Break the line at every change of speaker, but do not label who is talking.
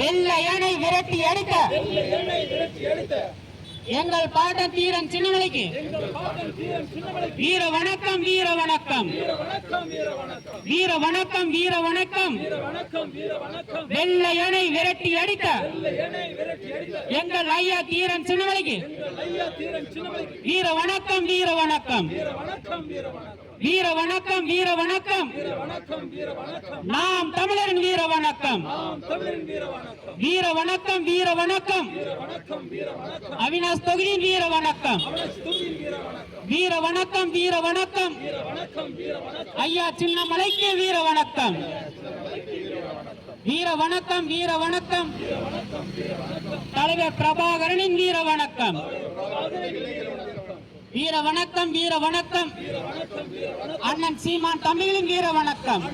வெள்ளையனை விரட்டி அடித்த. எங்கள் பாட்டன் தீரன் சின்னமலைக்கு. வீர வணக்கம் வீர வணக்கம். வீர வணக்கம் வீர வணக்கம். வெள்ளையனை விரட்டி அடித்த. எங்கள் ஐயா தீரன் சின்னமலைக்கு. வீர வணக்கம் வீர வணக்கம். வீர வணக்கம் வீர வணக்கம். நாம் தமிழரின் வீர வணக்கம். வீர வணக்கம் வீர வணக்கம். அவினாஷ் தொகுதியின் வீர வணக்கம். வீர வணக்கம் வீர வணக்கம். ஐயா சின்னமலைக்கு வீர வணக்கம். வீர வணக்கம் வீர வணக்கம். தலைவர் பிரபாகரனின் வீர வணக்கம். வீர வணக்கம் வீர வணக்கம். அண்ணன் சீமான் தமிழின் வீர வணக்கம்.